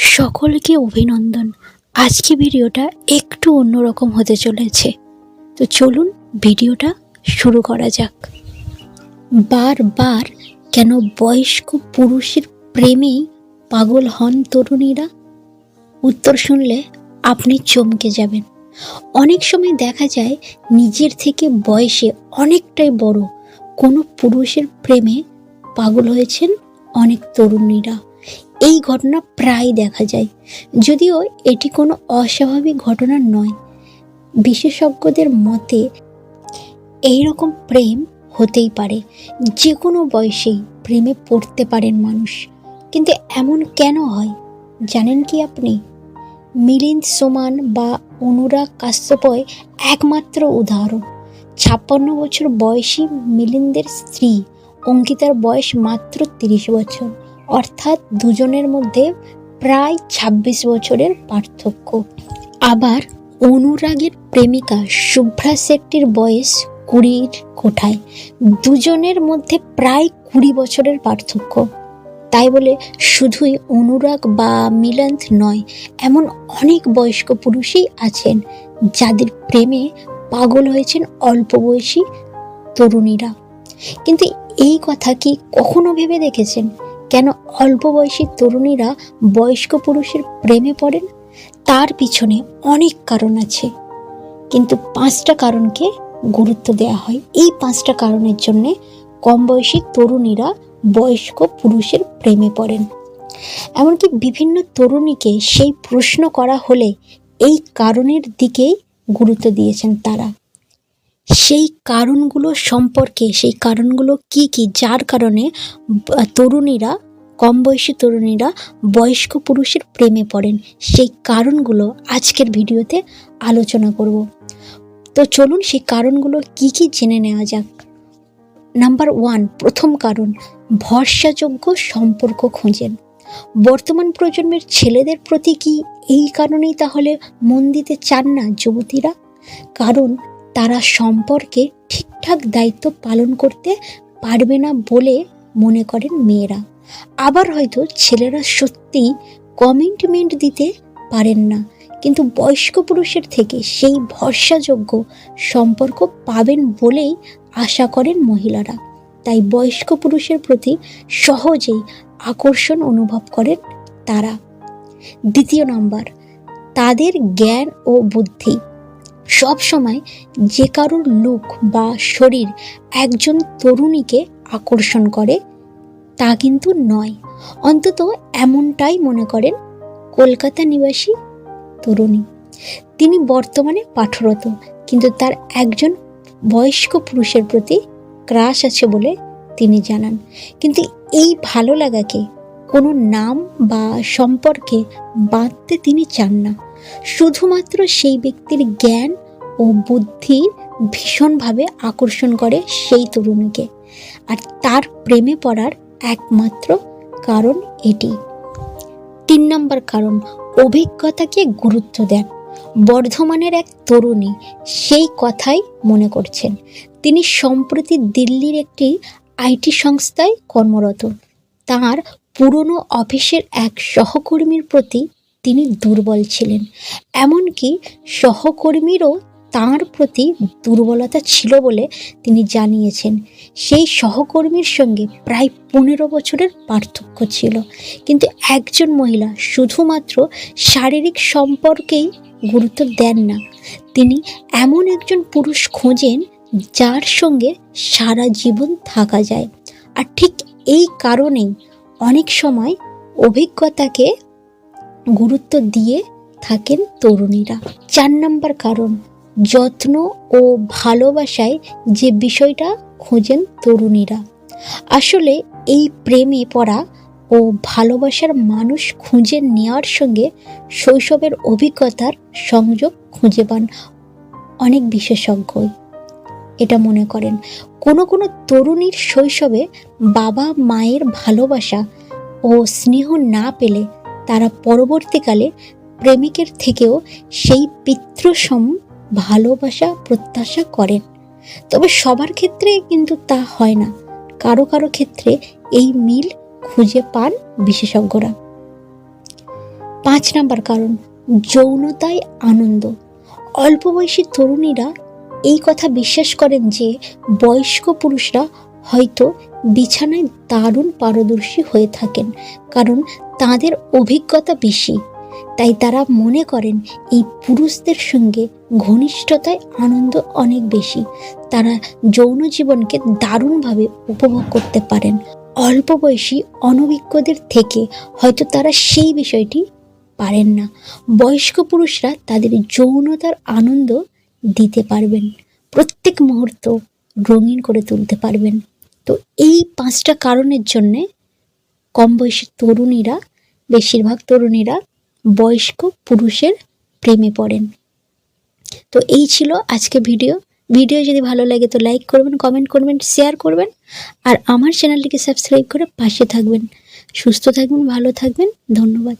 সকলকে অভিনন্দন। আজকে ভিডিওটা একটু অন্যরকম হতে চলেছে। তো চলুন ভিডিওটা শুরু করা যাক। বারবার কেন বয়স্ক পুরুষের প্রেমেই পাগল হন তরুণীরা? উত্তর শুনলে আপনি চমকে যাবেন। অনেক সময় দেখা যায় নিজের থেকে বয়সে অনেকটাই বড় কোনো পুরুষের প্রেমে পাগল হয়েছেন অনেক তরুণীরা। এই ঘটনা প্রায় দেখা যায়। যদিও এটি কোনো অস্বাভাবিক ঘটনা নয়। বিশেষজ্ঞদের মতে এই রকম প্রেম হতেই পারে। যে কোনো বয়সেই প্রেমে পড়তে পারেন মানুষ। কিন্তু এমন কেন হয়? জানেন কি আপনি? মিলিন্দ সোমান বা অনুরাগ কাশ্যপয় একমাত্র উদাহরণ। ছাপ্পান্ন বছর বয়সী মিলিন্দের স্ত্রী অঙ্কিতার বয়স মাত্র তিরিশ বছর। অর্থাৎ দুজনের মধ্যে প্রায় ২৬ বছরের পার্থক্য। আবার অনুরাগের প্রেমিকা শুভ্রা শেট্টির বয়স কুড়ির কোঠায়। দুজনের মধ্যে প্রায় কুড়ি বছরের পার্থক্য। তাই বলে শুধুই অনুরাগ বা মিলন্ত নয়, এমন অনেক বয়স্ক পুরুষই আছেন যাদের প্রেমে পাগল হয়েছেন অল্প বয়সী তরুণীরা। কিন্তু এই কথা কি কখনো ভেবে দেখেছেন? কেন অল্প বয়সী তরুণীরা বয়স্ক পুরুষের প্রেমে পড়েন? তার পিছনে অনেক কারণ আছে। কিন্তু পাঁচটা কারণকে গুরুত্ব দেওয়া হয়। এই পাঁচটা কারণের জন্য কম বয়সী তরুণীরা বয়স্ক পুরুষের প্রেমে পড়েন। এমনকি বিভিন্ন তরুণীকে সেই প্রশ্ন করা হলে এই কারণের দিকেই গুরুত্ব দিয়েছেন তারা। সেই কারণগুলো সম্পর্কে, সেই কারণগুলো কি কি? যার কারণে তরুণীরা কম বয়সী তরুণীরা বয়স্ক পুরুষের প্রেমে পড়েন। সেই কারণগুলো আজকের ভিডিওতে আলোচনা করব। তো চলুন সেই কারণগুলো কি কি জেনে নেওয়া যাক। নাম্বার ওয়ান, প্রথম কারণ, ভরসাযোগ্য সম্পর্ক খোঁজেন। বর্তমান প্রজন্মের ছেলেদের প্রতি কি এই কারণেই তাহলে মন দিতে চান না যুবতীরা? কারণ তারা সম্পর্কে ঠিকঠাক দায়িত্ব পালন করতে পারবে না বলে মনে করেন মেয়েরা। আবার হয়তো ছেলেরা সত্যিই কমিটমেন্ট দিতে পারেন না। কিন্তু বয়স্ক পুরুষের থেকে সেই ভরসাযোগ্য সম্পর্ক পাবেন বলেই আশা করেন মহিলারা। তাই বয়স্ক পুরুষের প্রতি সহজেই আকর্ষণ অনুভব করেন তারা। দ্বিতীয় নম্বর, তাদের জ্ঞান ও বুদ্ধি। সব সময় যে কারোর লুক বা শরীর একজন তরুণীকে আকর্ষণ করে, তা কিন্তু নয়। অন্তত এমনটাই মনে করেন কলকাতা নিবাসী তরুণী। তিনি বর্তমানে পাঠরত, কিন্তু তার একজন বয়স্ক পুরুষের প্রতি ক্রাশ আছে বলে তিনি জানান। কিন্তু এই ভালো লাগাকে, কোনো নাম বা সম্পর্কে বাঁধতে তিনি চান না। শুধুমাত্র সেই ব্যক্তির জ্ঞান ও বুদ্ধি ভীষণভাবে আকর্ষণ করে সেই তরুণীকে। আর তার প্রেমে পড়ার একমাত্র কারণ এটি। তিন নম্বর কারণ, অভিজ্ঞতাকে গুরুত্ব দেন। বর্ধমানের এক তরুণী সেই কথাই মনে করছেন। তিনি সম্প্রতি দিল্লির একটি আইটি সংস্থায় কর্মরত। তার পুরনো অফিসের এক সহকর্মীর প্রতি তিনি দুর্বল ছিলেন। এমনকি সহকর্মীরও তার প্রতি দুর্বলতা ছিল বলে তিনি জানিয়েছেন। সেই সহকর্মীর সঙ্গে প্রায় পনেরো বছরের পার্থক্য ছিল। কিন্তু একজন মহিলা শুধুমাত্র শারীরিক সম্পর্কেই গুরুত্ব দেন না। তিনি এমন একজন পুরুষ খোঁজেন যার সঙ্গে সারা জীবন থাকা যায়। আর ঠিক এই কারণেই অনেক সময় অভিজ্ঞতাকে গুরুত্ব দিয়ে থাকেন তরুণীরা। চার নম্বর কারণ, যত্ন ও ভালোবাসায় যে বিষয়টা খোঁজেন তরুণীরা। আসলে এই প্রেমে পড়া ও ভালোবাসার মানুষ খুঁজে নেওয়ার সঙ্গে শৈশবের অভিজ্ঞতার সংযোগ খুঁজে পান অনেক বিশেষজ্ঞই। এটা মনে করেন, কোনো কোনো তরুণীর শৈশবে বাবা মায়ের ভালোবাসা ও স্নেহ না পেলে তারা পরবর্তীকালে প্রেমিকের থেকেও সেই পিতৃসম ভালোবাসা প্রত্যাশা করেন। তবে সবার ক্ষেত্রে কিন্তু তা হয় না। কারও কারও ক্ষেত্রে এই মিল খুঁজে পান বিশেষজ্ঞরা। পাঁচ নাম্বার কারণ যৌনতায় আনন্দ। অল্প বয়সী তরুণীরা এই কথা বিশ্বাস করেন যে বয়স্ক পুরুষরা হয়তো বিছানায় দারুণ পারদর্শী হয়ে থাকেন, কারণ তাদের অভিজ্ঞতা বেশি। তাই তারা মনে করেন, এই পুরুষদের সঙ্গে ঘনিষ্ঠতায় আনন্দ অনেক বেশি। তারা যৌন জীবনকে দারুণভাবে উপভোগ করতে পারেন। অল্প বয়সী অনভিজ্ঞদের থেকে হয়তো তারা সেই বিষয়টি পারেন না। বয়স্ক পুরুষরা তাদের যৌনতার আনন্দ দিতে পারবেন। প্রত্যেক মুহূর্ত রঙিন করে তুলতে পারবেন। তো এই পাঁচটা কারণের জন্যে কম বয়সী তরুণীরা, বেশিরভাগ তরুণীরা বয়স্ক পুরুষের প্রেমে পড়েন। তো এই ছিল আজকে ভিডিও। ভিডিও যদি ভালো লাগে তো লাইক করবেন, কমেন্ট করবেন, শেয়ার করবেন আর আমার চ্যানেলটিকে সাবস্ক্রাইব করে পাশে থাকবেন। সুস্থ থাকবেন, ভালো থাকবেন। ধন্যবাদ।